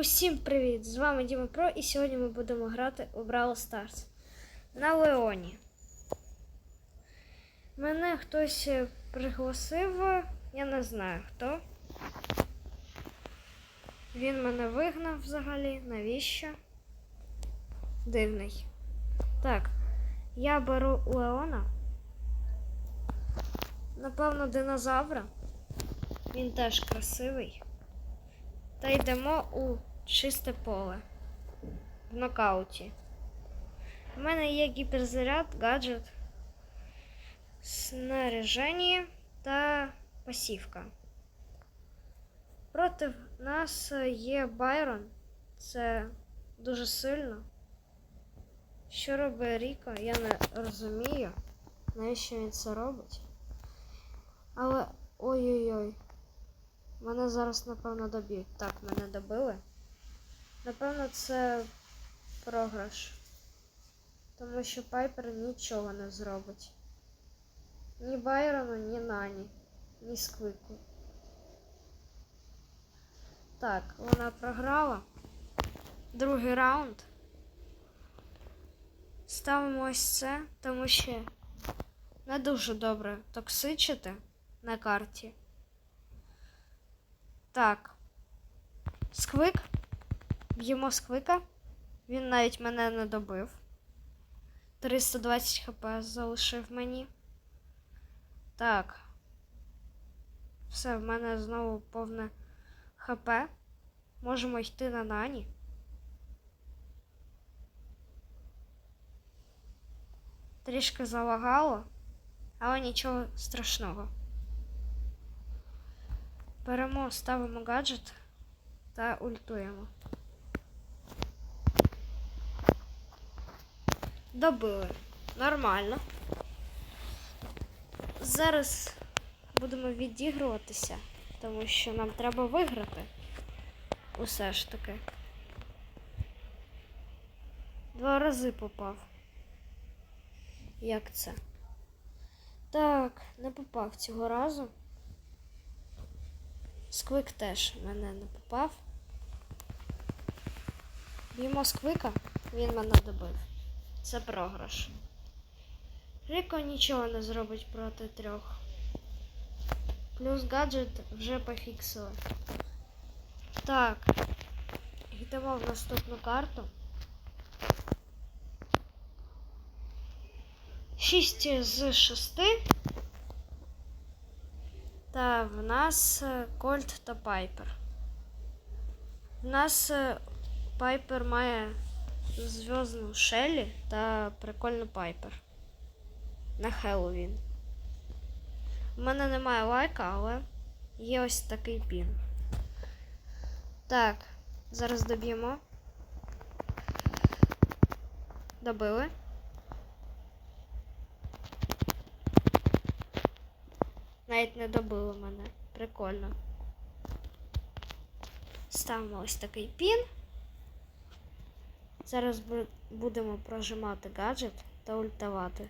Усім привіт! З вами Діма Про і сьогодні ми будемо грати у Brawl Stars на Леоні. Мене хтось е, пригласив, я не знаю хто. Він мене вигнав взагалі. Навіщо? Дивний. Так, я беру Леона. Напевно, динозавра. Він теж красивий. Та йдемо у чисте поле в нокауті. У мене є гіперзаряд, гаджет, снаряження та пасівка. Проти нас є Байрон. Це дуже сильно. Що робить Ріко, я не розумію, навіщо він це робить. Але ой-ой-ой. Мене зараз, напевно, доб'ють. Так, мене добили. Напевно, це програш. Тому що Пайпер нічого не зробить. Ні Байрону, ні Нані, ні Сквику. Так, вона програла. Другий раунд. Ставимо ось це, тому що не дуже добре токсичити на карті. Так. Сквик. Б'ємо сквика. Він навіть мене не добив. 320 хп залишив мені. Так. Все, в мене знову повне хп. Можемо йти на нані. Трішки залагало, але нічого страшного. Беремо, ставимо гаджет та ультуємо. Добили. Нормально. Зараз будемо відігруватися, тому що нам треба виграти. Усе ж таки. Два рази попав. Як це? Так, не попав цього разу. Сквик теж мене не попав. Б'ємо сквика, він мене добив. Це програш. Ріко нічого не зробить проти трьох. Плюс гаджет вже пофіксили. Так. Йдемо в наступну карту. 6 з 6. Та в нас е, Кольт та Пайпер. В нас е, Пайпер має зв'язну Шелі та прикольну Пайпер. На Хеллоуін. У мене немає лайка, але є ось такий пін. Так, зараз доб'ємо. Добили. Навіть не добило мене. Прикольно. Ставимо ось такий пін. Зараз будемо прожимати гаджет та ультавати.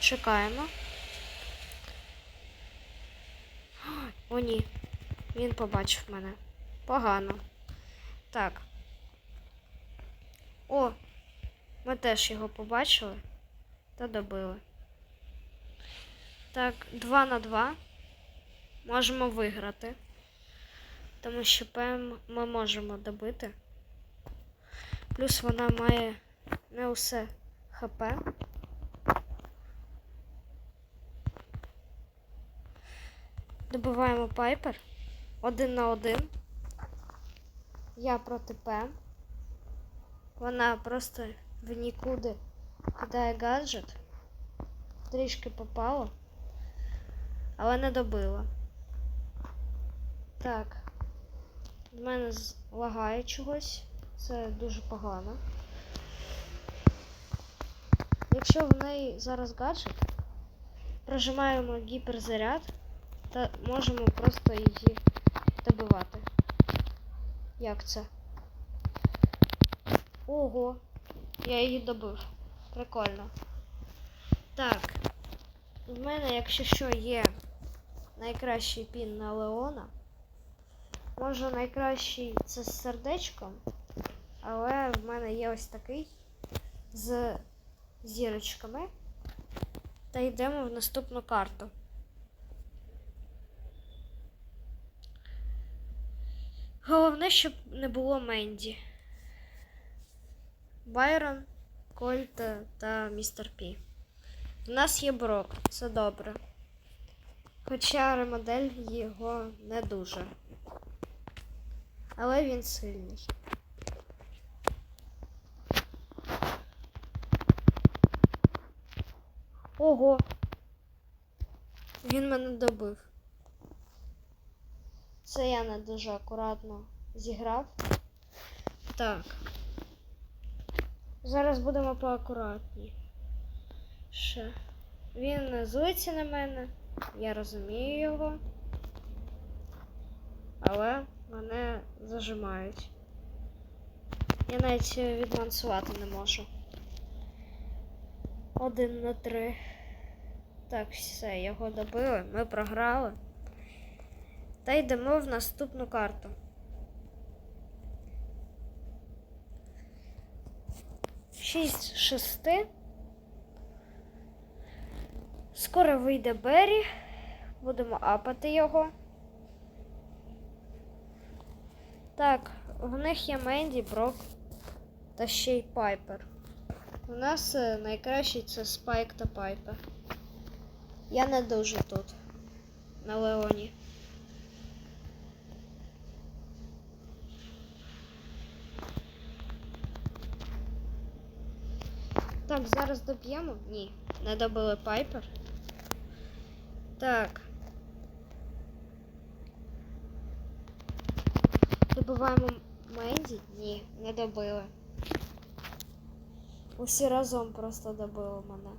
Чекаємо. О, ні. Він побачив мене. Погано. Так. О, ми теж його побачили та добили. Так, 2 на 2. Можемо виграти. Тому що ПМ ми можемо добити. Плюс вона має не усе ХП. Добиваємо Пайпер. Один на один. Я проти ПМ. Вона просто в нікуди кидає гаджет. Трішки попало але не добила. Так. В мене лагає чогось. Це дуже погано. Якщо в неї зараз гаджет, прожимаємо гіперзаряд та можемо просто її добивати. Як це? Ого! Я її добив. Прикольно. Так. В мене, якщо що, є найкращий пін на Леона. Може найкращий це з сердечком, але в мене є ось такий з зірочками. Та йдемо в наступну карту. Головне, щоб не було Менді. Байрон, Кольт та містер Пі. У нас є Брок, це добре. Хоча ремодель його не дуже. Але він сильний. Ого! Він мене добив. Це я не дуже акуратно зіграв. Так. Зараз будемо поакуратні. Ще. Він злиться на мене. Я розумію його. Але мене зажимають. Я навіть відмансувати не можу. Один на три. Так, все, його добили. Ми програли. Та йдемо в наступну карту. Шість шести. Скоро вийде Беррі. Будемо апати його. Так, в них є Менді, Брок та ще й Пайпер. У нас е, найкращий це Спайк та Пайпер. Я не дуже тут, на Леоні. Так, зараз доб'ємо? Ні, не добили Пайпер. Так. Добиваємо Менді? Ні, не добили. Усі разом просто добили мене.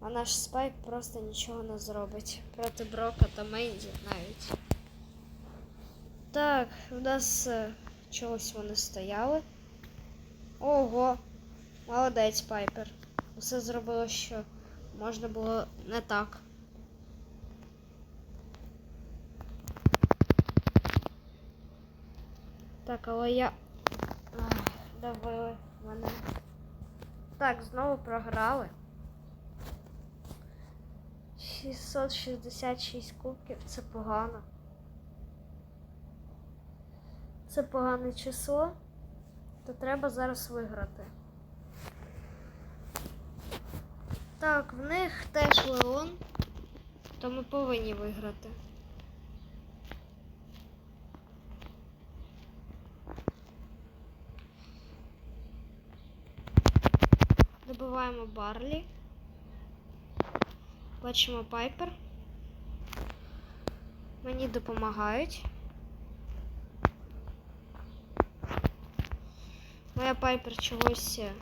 А наш спайк просто нічого не зробить проти Брока та Менді навіть. Так, у нас е, чогось вони стояли. Ого, молодець Пайпер. Усе зробило, що можна було не так. Так, але я. Давили мене. Так, знову програли. 666 кубків це погано. Це погане число, то треба зараз виграти. Так, в них теж Леон, то ми повинні виграти. Добиваємо Барлі. Бачимо Пайпер. Мені допомагають. Моя Пайпер чогось е,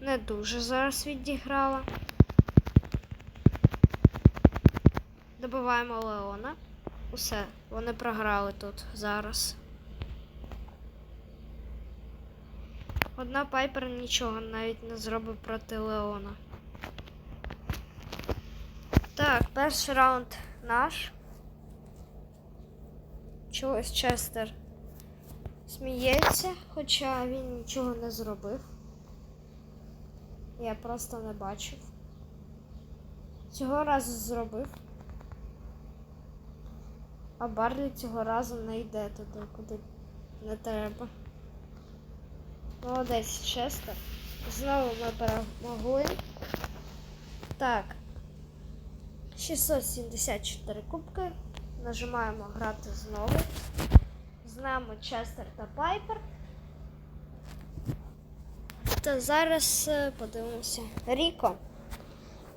не дуже зараз відіграла. Добиваємо Леона. Усе, вони програли тут зараз. Одна Пайпер нічого навіть не зробив проти Леона. Так, перший раунд наш. Чогось Честер сміється, хоча він нічого не зробив. Я просто не бачив. Цього разу зробив. А Барлі цього разу не йде туди, куди не треба. Молодець, Честер. Знову ми перемогли. Так. 674 кубки. Нажимаємо грати знову. З нами Честер та Пайпер. Та зараз е, подивимося. Ріко.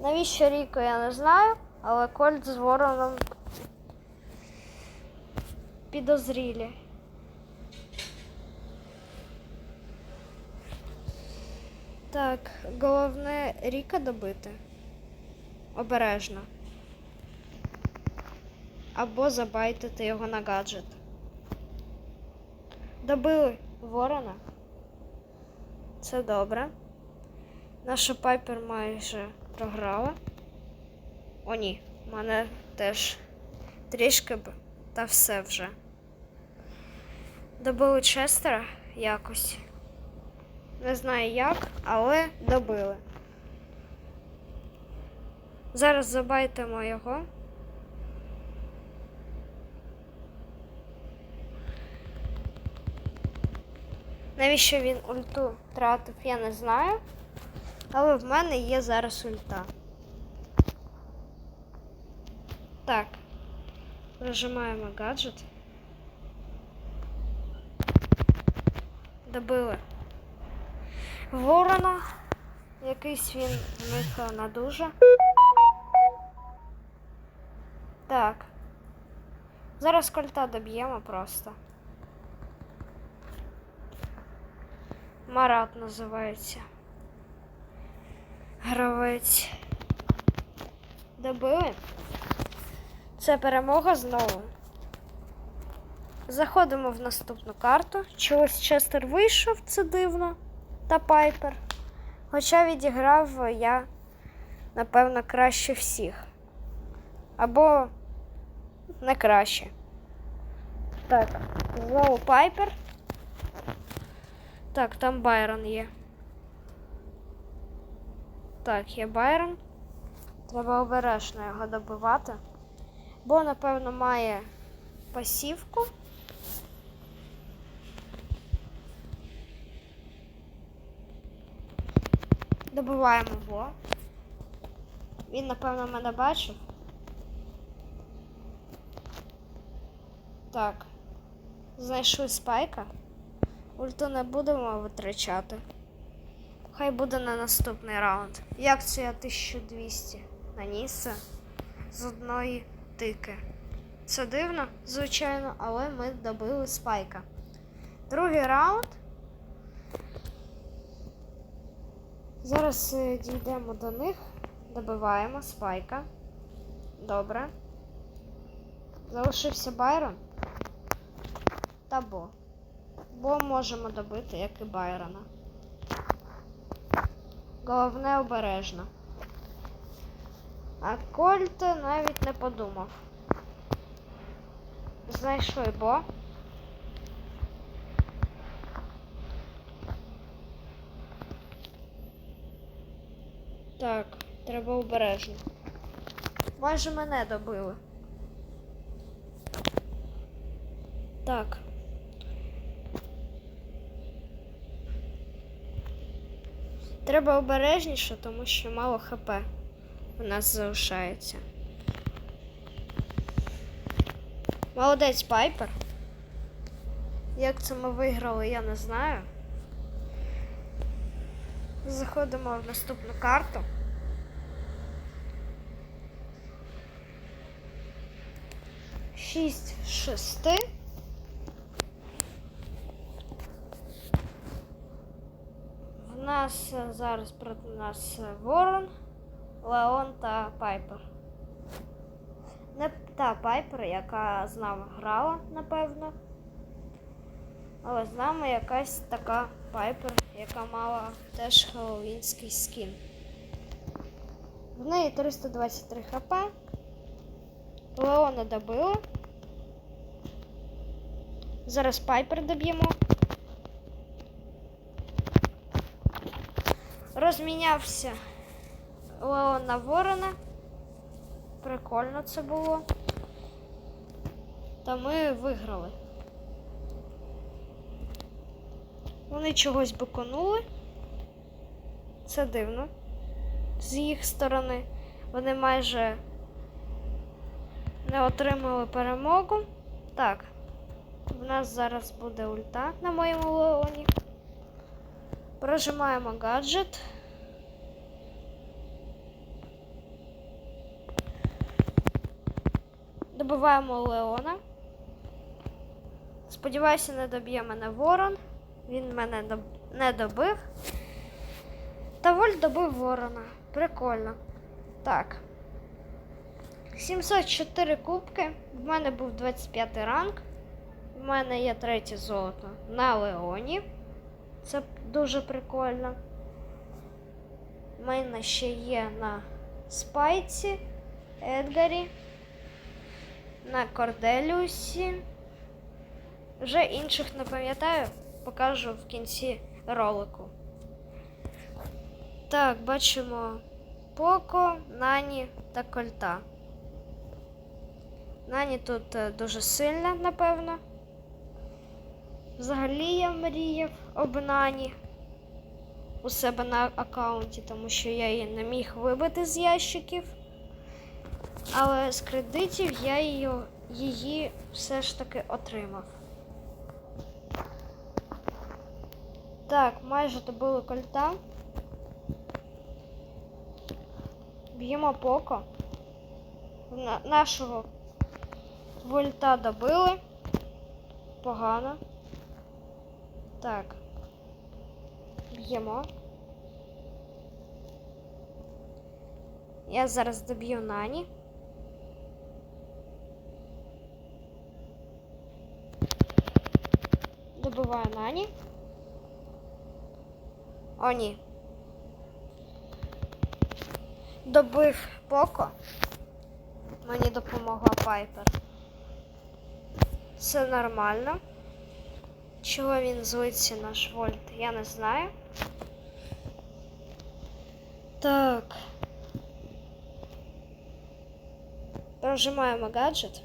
Навіщо Ріко, я не знаю, але Кольт з Вороном підозрілі. Так, головне Ріка добити. Обережно. Або забайтити його на гаджет. Добили ворона. Це добре. Наша Пайпер майже програла. О, ні. Мене теж трішки б, та все вже. Добили Честера якось. Не знаю як, але добили. Зараз забайтимо його. Навіщо він ульту тратив, я не знаю. Але в мене є зараз ульта. Так. Прожимаємо гаджет. Добили. Ворона. Якийсь він в них на дуже. Так. Зараз кольта доб'ємо просто. Марат називається. Гравець. Добили. Це перемога знову. Заходимо в наступну карту. Чогось Честер вийшов, це дивно. Та Пайпер. Хоча відіграв я, напевно, краще всіх. Або не краще. Так, знову Пайпер. Так, там Байрон є. Так, є Байрон. Треба обережно його добивати. Бо, напевно, має пасівку. Добиваємо його. Він, напевно, мене бачив. Так. Знайшли спайка. Ульту не будемо витрачати. Хай буде на наступний раунд. Як це я 1200 наніс з одної тики. Це дивно, звичайно, але ми добили спайка. Другий раунд. Зараз е, дійдемо до них, добиваємо спайка. Добре. Залишився Байрон. Та Бо. Бо можемо добити, як і Байрона. Головне обережно. А Кольт навіть не подумав. Знайшли Бо. Так, треба обережно. Майже мене добили. Так. Треба обережніше, тому що мало ХП у нас залишається. Молодець Пайпер. Як це ми виграли, я не знаю. Заходимо в наступну карту. Шість шести. В нас е, зараз проти нас е, Ворон, Леон та Пайпер. Не та Пайпер, яка з нами грала, напевно. Але з нами якась така Пайпер, яка мала теж хеллоуінський скін. В неї 323 хп. Леона добила. Зараз Пайпер доб'ємо. Розмінявся Леон на Ворона. Прикольно це було. Та ми виграли. Вони чогось биконули. Це дивно. З їх сторони. Вони майже не отримали перемогу. Так, в нас зараз буде ульта на моєму леоні. Прожимаємо гаджет. Добиваємо Леона. Сподіваюся, не доб'є мене ворон. Він мене не добив. Та Воль добив ворона. Прикольно. Так. 704 кубки. В мене був 25 ранг. В мене є третє золото на Леоні. Це дуже прикольно. У мене ще є на спайці. Едгарі, на Корделіусі. Вже інших не пам'ятаю, покажу в кінці ролику. Так, бачимо Поко, Нані та Кольта. Нані тут е, дуже сильна, напевно. Взагалі я мріяв об Нані у себе на аккаунті, тому що я її не міг вибити з ящиків. Але з кредитів я її, її все ж таки отримав. Так, майже добили кольта. Б'ємо поко. На, нашого вольта добили. Погано. Так. Б'ємо. Я зараз доб'ю Нані. Добиваю Нані. О, ні. Добив Поко. Мені допомогла Пайпер. Це нормально. Чого він злиться наш Вольт, я не знаю. Так. Прожимаємо гаджет.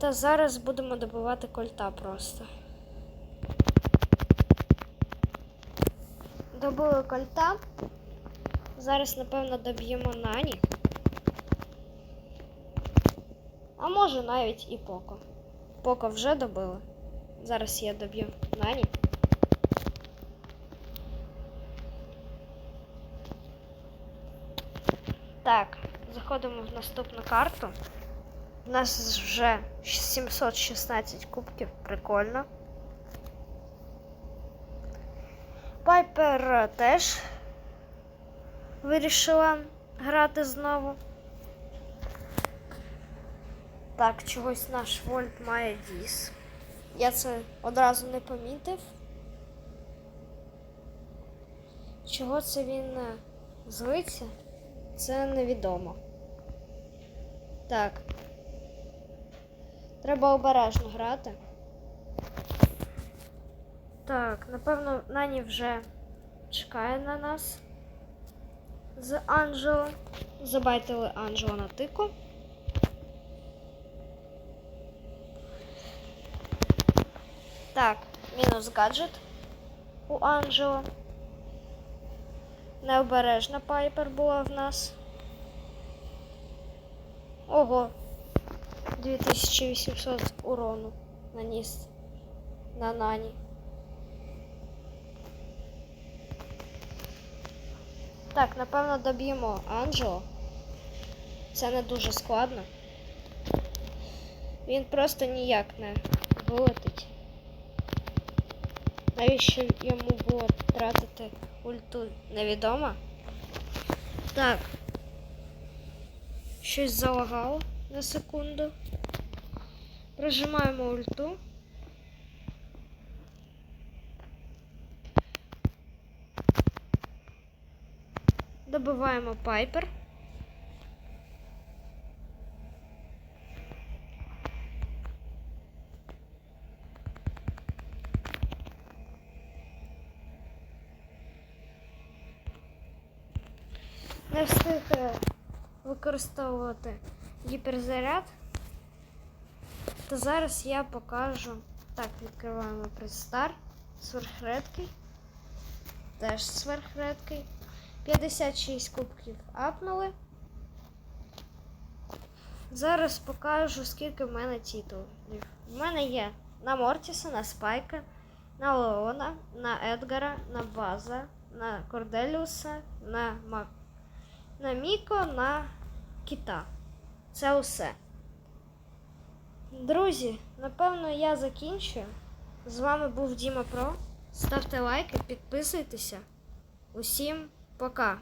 Та зараз будемо добивати кольта просто. Добили кольта. Зараз, напевно, доб'ємо Нані. А може навіть і Поко. Поко вже добили. Зараз я доб'ю Нані. Так, заходимо в наступну карту. У нас вже 716 кубків, прикольно. Пайпер теж вирішила грати знову. Так, чогось наш Вольт має діс. Я це одразу не помітив. Чого це він е, злиться? Це невідомо. Так. Треба обережно грати. Так, напевно, Нані вже чекає на нас з Анджело. Забайтили Анджело на тику. Так, мінус гаджет у Анджело. Необережна пайпер була в нас. Ого. 2800 урону наніс на Нані. Так, напевно, доб'ємо Анджело. Це не дуже складно. Він просто ніяк не вилетить. Навіщо йому було тратити ульту невідомо? Так. Щось залагало на секунду. Прожимаємо ульту. Добиваємо пайпер. Не встиг використовувати гіперзаряд. То зараз я покажу. Так, відкриваємо предстар. Сверхредкий. Теж сверхредкий. 56 кубків апнули. Зараз покажу, скільки в мене титулів. В мене є на Мортіса, на Спайка, на Леона, на Едгара, на База, на Корделіуса, на Мак. На Міко, на Кіта. Це усе. Друзі, напевно, я закінчую. З вами був Діма Про. Ставте лайки, підписуйтеся. Усім пока!